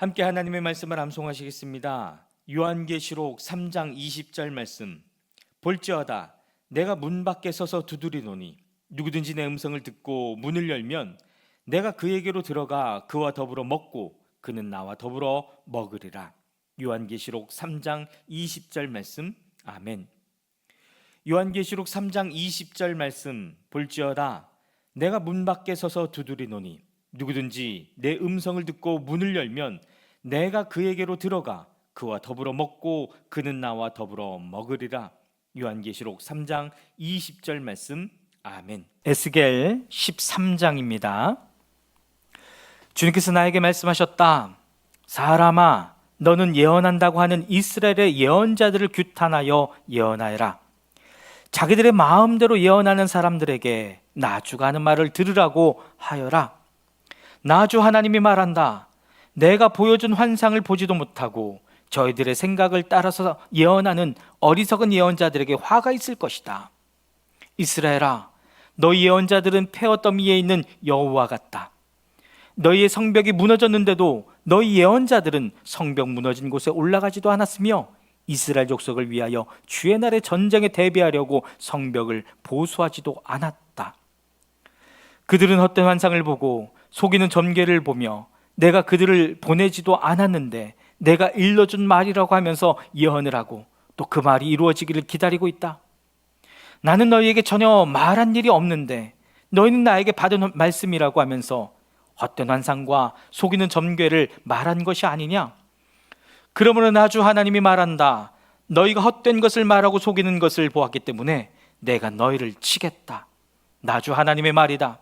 함께 하나님의 말씀을 암송하시겠습니다. 요한계시록 3장 20절 말씀. 볼지어다 내가 문 밖에 서서 두드리노니 누구든지 내 음성을 듣고 문을 열면 내가 그에게로 들어가 그와 더불어 먹고 그는 나와 더불어 먹으리라. 요한계시록 3장 20절 말씀. 아멘. 요한계시록 3장 20절 말씀 볼지어다 내가 문 밖에 서서 두드리노니 누구든지 내 음성을 듣고 문을 열면 내가 그에게로 들어가 그와 더불어 먹고 그는 나와 더불어 먹으리라. 요한계시록 3장 20절 말씀. 아멘. 에스겔 13장입니다. 주님께서 나에게 말씀하셨다. 사람아 너는 예언한다고 하는 이스라엘의 예언자들을 규탄하여 예언하여라. 자기들의 마음대로 예언하는 사람들에게 나주가 하는 말을 들으라고 하여라. 나주 하나님이 말한다. 내가 보여준 환상을 보지도 못하고 저희들의 생각을 따라서 예언하는 어리석은 예언자들에게 화가 있을 것이다. 이스라엘아, 너희 예언자들은 폐허 더미에 있는 여호와 같다. 너희의 성벽이 무너졌는데도 너희 예언자들은 성벽 무너진 곳에 올라가지도 않았으며 이스라엘 족속을 위하여 주의 날의 전쟁에 대비하려고 성벽을 보수하지도 않았다. 그들은 헛된 환상을 보고 속이는 점괘를 보며 내가 그들을 보내지도 않았는데 내가 일러준 말이라고 하면서 예언을 하고 또 그 말이 이루어지기를 기다리고 있다. 나는 너희에게 전혀 말한 일이 없는데 너희는 나에게 받은 말씀이라고 하면서 헛된 환상과 속이는 점괘를 말한 것이 아니냐? 그러므로 나주 하나님이 말한다. 너희가 헛된 것을 말하고 속이는 것을 보았기 때문에 내가 너희를 치겠다. 나주 하나님의 말이다.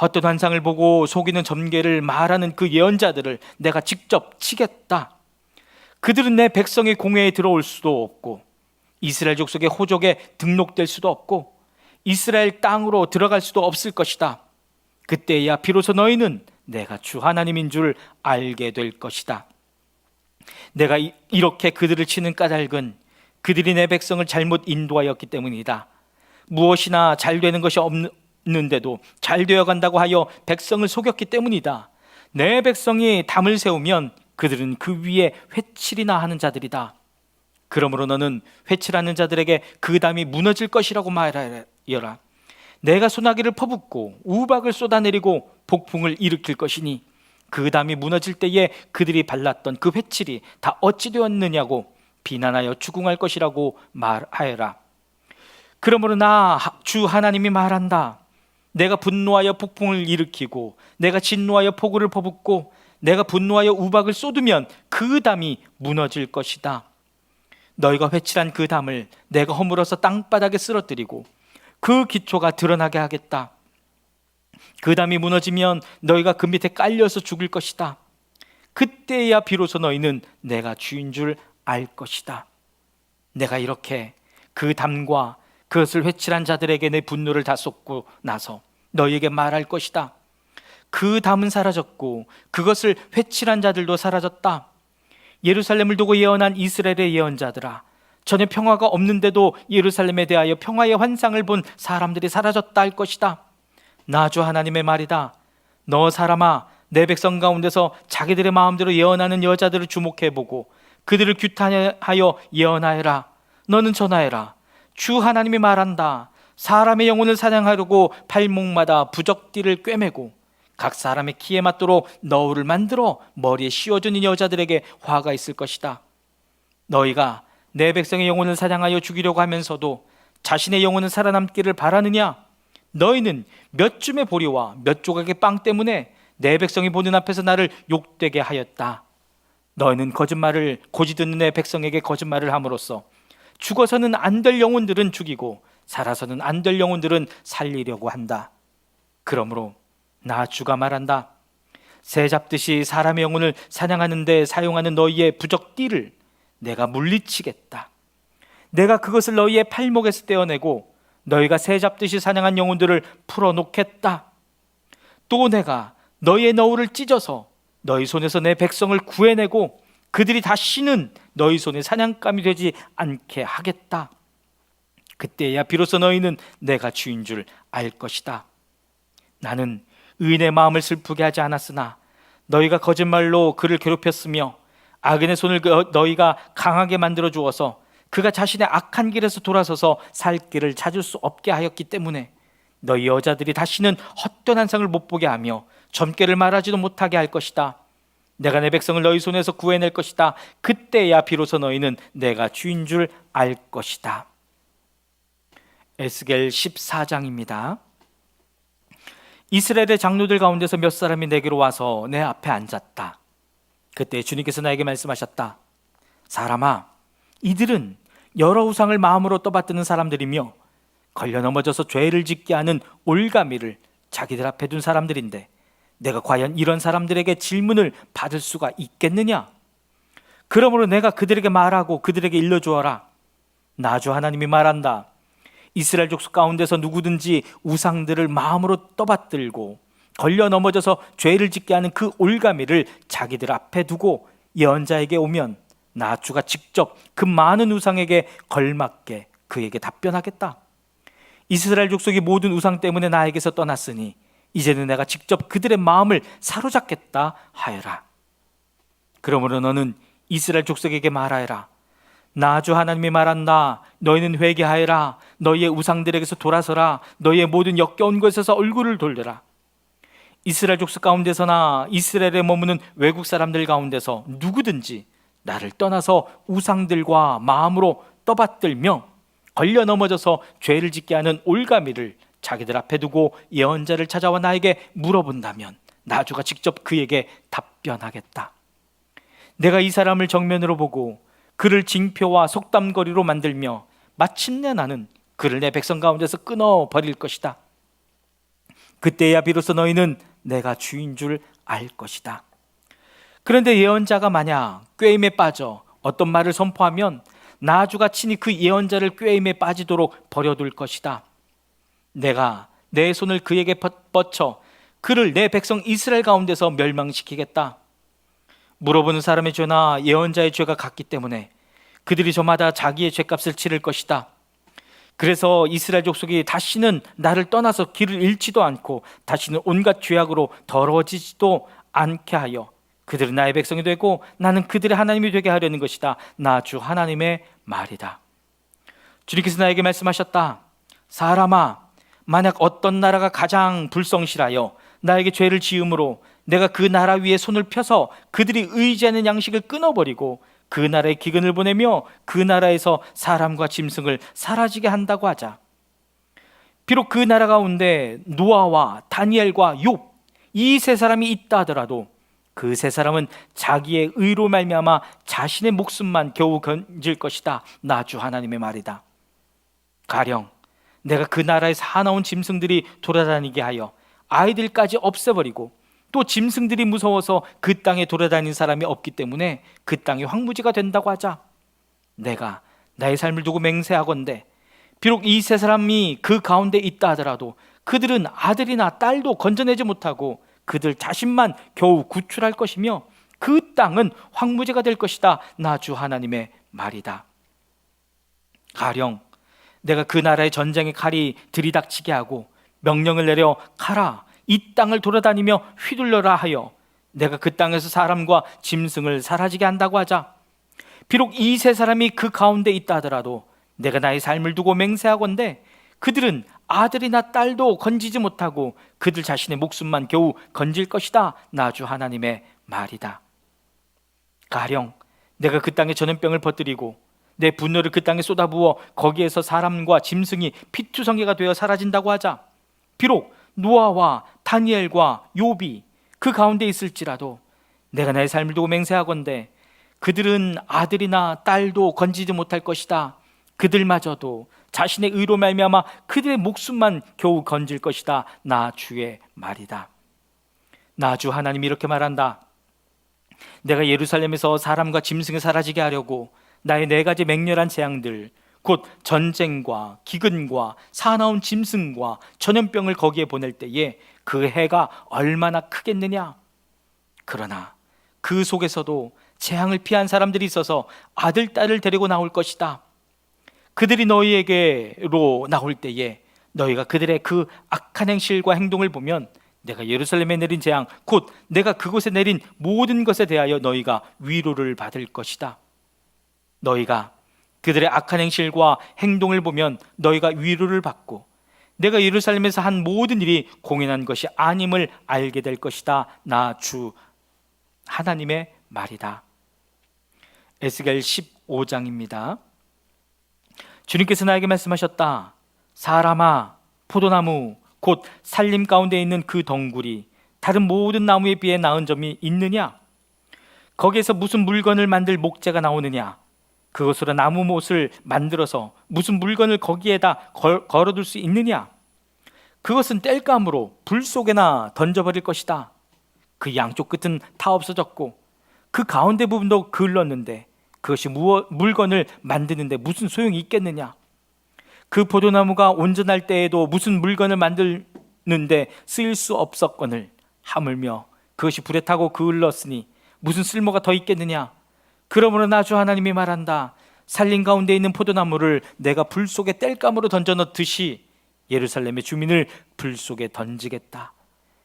헛된 환상을 보고 속이는 점괘를 말하는 그 예언자들을 내가 직접 치겠다. 그들은 내 백성의 공회에 들어올 수도 없고 이스라엘 족속의 호족에 등록될 수도 없고 이스라엘 땅으로 들어갈 수도 없을 것이다. 그때야 비로소 너희는 내가 주 하나님인 줄 알게 될 것이다. 내가 이- 이렇게 그들을 치는 까닭은 그들이 내 백성을 잘못 인도하였기 때문이다. 무엇이나 잘 되는 것이 없는 데도 잘 되어 간다고 하여 백성을 속였기 때문이다. 내 백성이 담을 세우면 그들은 그 위에 회칠이나 하는 자들이다. 그러므로 너는 회칠하는 자들에게 그 담이 무너질 것이라고 말하여라. 내가 소나기를 퍼붓고 우박을 쏟아내리고 폭풍을 일으킬 것이니 그 담이 무너질 때에 그들이 발랐던 그 회칠이 다 어찌 되었느냐고 비난하여 추궁할 것이라고 말하여라. 그러므로 나 주 하나님이 말한다. 내가 분노하여 폭풍을 일으키고 내가 진노하여 폭우를 퍼붓고 내가 분노하여 우박을 쏟으면 그 담이 무너질 것이다. 너희가 회칠한 그 담을 내가 허물어서 땅바닥에 쓰러뜨리고 그 기초가 드러나게 하겠다. 그 담이 무너지면 너희가 그 밑에 깔려서 죽을 것이다. 그때야 비로소 너희는 내가 주인 줄 알 것이다. 내가 이렇게 그 담과 그것을 회칠한 자들에게 내 분노를 다 쏟고 나서 너희에게 말할 것이다. 그 담은 사라졌고 그것을 회칠한 자들도 사라졌다. 예루살렘을 두고 예언한 이스라엘의 예언자들아 전혀 평화가 없는데도 예루살렘에 대하여 평화의 환상을 본 사람들이 사라졌다 할 것이다. 나주 하나님의 말이다. 너 사람아 내 백성 가운데서 자기들의 마음대로 예언하는 여자들을 주목해 보고 그들을 규탄하여 예언하여라. 너는 전하여라. 주 하나님이 말한다. 사람의 영혼을 사냥하려고 발목마다 부적띠를 꿰매고 각 사람의 키에 맞도록 너울을 만들어 머리에 씌워주는 여자들에게 화가 있을 것이다. 너희가 내 백성의 영혼을 사냥하여 죽이려고 하면서도 자신의 영혼은 살아남기를 바라느냐? 너희는 몇 줌의 보리와 몇 조각의 빵 때문에 내 백성이 보는 앞에서 나를 욕되게 하였다. 너희는 거짓말을 고지 듣는 내 백성에게 거짓말을 함으로써 죽어서는 안 될 영혼들은 죽이고 살아서는 안 될 영혼들은 살리려고 한다. 그러므로 나 주가 말한다. 새 잡듯이 사람의 영혼을 사냥하는데 사용하는 너희의 부적띠를 내가 물리치겠다. 내가 그것을 너희의 팔목에서 떼어내고 너희가 새 잡듯이 사냥한 영혼들을 풀어놓겠다. 또 내가 너희의 너울을 찢어서 너희 손에서 내 백성을 구해내고 그들이 다시는 너희 손에 사냥감이 되지 않게 하겠다. 그때야 비로소 너희는 내가 주인 줄 알 것이다. 나는 의인의 마음을 슬프게 하지 않았으나 너희가 거짓말로 그를 괴롭혔으며 악인의 손을 그- 너희가 강하게 만들어 주어서 그가 자신의 악한 길에서 돌아서서 살 길을 찾을 수 없게 하였기 때문에 너희 여자들이 다시는 헛된 한상을 못 보게 하며 점괘를 말하지도 못하게 할 것이다. 내가 내 백성을 너희 손에서 구해낼 것이다. 그때야 비로소 너희는 내가 주인 줄 알 것이다. 에스겔 14장입니다. 이스라엘의 장로들 가운데서 몇 사람이 내게로 와서 내 앞에 앉았다. 그때 주님께서 나에게 말씀하셨다. 사람아, 이들은 여러 우상을 마음으로 떠받드는 사람들이며 걸려 넘어져서 죄를 짓게 하는 올가미를 자기들 앞에 둔 사람들인데 내가 과연 이런 사람들에게 질문을 받을 수가 있겠느냐? 그러므로 내가 그들에게 말하고 그들에게 일러주어라. 나주 하나님이 말한다. 이스라엘 족속 가운데서 누구든지 우상들을 마음으로 떠받들고 걸려 넘어져서 죄를 짓게 하는 그 올가미를 자기들 앞에 두고 예언자에게 오면 나주가 직접 그 많은 우상에게 걸맞게 그에게 답변하겠다. 이스라엘 족속이 모든 우상 때문에 나에게서 떠났으니 이제는 내가 직접 그들의 마음을 사로잡겠다 하여라. 그러므로 너는 이스라엘 족속에게 말하여라. 나주 하나님이 말한다. 너희는 회개하여라. 너희의 우상들에게서 돌아서라. 너희의 모든 역겨운 곳에서 얼굴을 돌려라. 이스라엘 족속 가운데서나 이스라엘에 머무는 외국 사람들 가운데서 누구든지 나를 떠나서 우상들과 마음으로 떠받들며 걸려 넘어져서 죄를 짓게 하는 올가미를 자기들 앞에 두고 예언자를 찾아와 나에게 물어본다면 나주가 직접 그에게 답변하겠다. 내가 이 사람을 정면으로 보고 그를 징표와 속담거리로 만들며 마침내 나는 그를 내 백성 가운데서 끊어 버릴 것이다. 그때야 비로소 너희는 내가 주인 줄 알 것이다. 그런데 예언자가 만약 꾀임에 빠져 어떤 말을 선포하면 나주가 친히 그 예언자를 꾀임에 빠지도록 버려둘 것이다. 내가 내 손을 그에게 뻗- 뻗쳐 그를 내 백성 이스라엘 가운데서 멸망시키겠다. 물어보는 사람의 죄나 예언자의 죄가 같기 때문에 그들이 저마다 자기의 죄값을 치를 것이다. 그래서 이스라엘 족속이 다시는 나를 떠나서 길을 잃지도 않고 다시는 온갖 죄악으로 더러워지지도 않게 하여 그들은 나의 백성이 되고 나는 그들의 하나님이 되게 하려는 것이다. 나 주 하나님의 말이다. 주님께서 나에게 말씀하셨다. 사람아, 만약 어떤 나라가 가장 불성실하여 나에게 죄를 지음으로 내가 그 나라 위에 손을 펴서 그들이 의지하는 양식을 끊어버리고 그 나라에 기근을 보내며 그 나라에서 사람과 짐승을 사라지게 한다고 하자. 비록 그 나라 가운데 노아와 다니엘과 욥 이 세 사람이 있다 하더라도 그 세 사람은 자기의 의로 말미암아 자신의 목숨만 겨우 건질 것이다. 나주 하나님의 말이다. 가령 내가 그 나라에 사나운 짐승들이 돌아다니게 하여 아이들까지 없애버리고 또 짐승들이 무서워서 그 땅에 돌아다니는 사람이 없기 때문에 그 땅이 황무지가 된다고 하자. 내가 나의 삶을 두고 맹세하건대 비록 이 세 사람이 그 가운데 있다 하더라도 그들은 아들이나 딸도 건져내지 못하고 그들 자신만 겨우 구출할 것이며 그 땅은 황무지가 될 것이다. 나 주 하나님의 말이다. 가령 내가 그 나라의 전쟁의 칼이 들이닥치게 하고 명령을 내려 가라 이 땅을 돌아다니며 휘둘러라 하여 내가 그 땅에서 사람과 짐승을 사라지게 한다고 하자. 비록 이 세 사람이 그 가운데 있다 하더라도 내가 나의 삶을 두고 맹세하건대 그들은 아들이나 딸도 건지지 못하고 그들 자신의 목숨만 겨우 건질 것이다 나주 하나님의 말이다. 가령 내가 그 땅에 전염병을 퍼뜨리고 내 분노를 그 땅에 쏟아부어 거기에서 사람과 짐승이 피투성이가 되어 사라진다고 하자. 비록 노아와 다니엘과 요비 그 가운데 있을지라도 내가 나의 삶을 두고 맹세하건대 그들은 아들이나 딸도 건지지 못할 것이다. 그들마저도 자신의 의로 말미암아 그들의 목숨만 겨우 건질 것이다. 나 주의 말이다. 나 주 하나님이 이렇게 말한다. 내가 예루살렘에서 사람과 짐승이 사라지게 하려고 나의 네 가지 맹렬한 재앙들 곧 전쟁과 기근과 사나운 짐승과 전염병을 거기에 보낼 때에 그 해가 얼마나 크겠느냐 그러나 그 속에서도 재앙을 피한 사람들이 있어서 아들 딸을 데리고 나올 것이다 그들이 너희에게로 나올 때에 너희가 그들의 그 악한 행실과 행동을 보면 내가 예루살렘에 내린 재앙 곧 내가 그곳에 내린 모든 것에 대하여 너희가 위로를 받을 것이다. 너희가 그들의 악한 행실과 행동을 보면 너희가 위로를 받고 내가 예루살렘에서 한 모든 일이 공연한 것이 아님을 알게 될 것이다. 나 주 하나님의 말이다. 에스겔 15장입니다. 주님께서 나에게 말씀하셨다. 사람아, 포도나무, 곧 살림 가운데 있는 그 덩굴이 다른 모든 나무에 비해 나은 점이 있느냐? 거기에서 무슨 물건을 만들 목재가 나오느냐? 그것으로 나무 못을 만들어서 무슨 물건을 거기에다 걸, 걸어둘 수 있느냐? 그것은 땔감으로 불 속에나 던져버릴 것이다. 그 양쪽 끝은 다 없어졌고 그 가운데 부분도 그을렀는데 그것이 무엇, 물건을 만드는데 무슨 소용이 있겠느냐? 그 포도나무가 온전할 때에도 무슨 물건을 만드는데 쓰일 수 없었거늘 하물며 그것이 불에 타고 그을렀으니 무슨 쓸모가 더 있겠느냐? 그러므로 나 주 하나님이 말한다. 살림 가운데 있는 포도나무를 내가 불 속에 땔감으로 던져 넣듯이 예루살렘의 주민을 불 속에 던지겠다.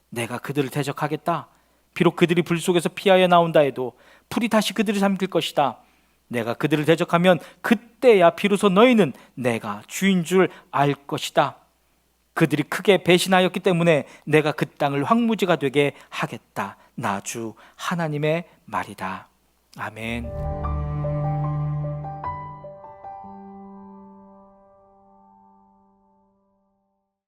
내가 그들을 대적하겠다. 비록 그들이 불 속에서 피하여 나온다 해도 불이 다시 그들을 삼킬 것이다. 내가 그들을 대적하면 그때야 비로소 너희는 내가 주인 줄 알 것이다. 그들이 크게 배신하였기 때문에 내가 그 땅을 황무지가 되게 하겠다. 나주 하나님의 말이다. 아멘.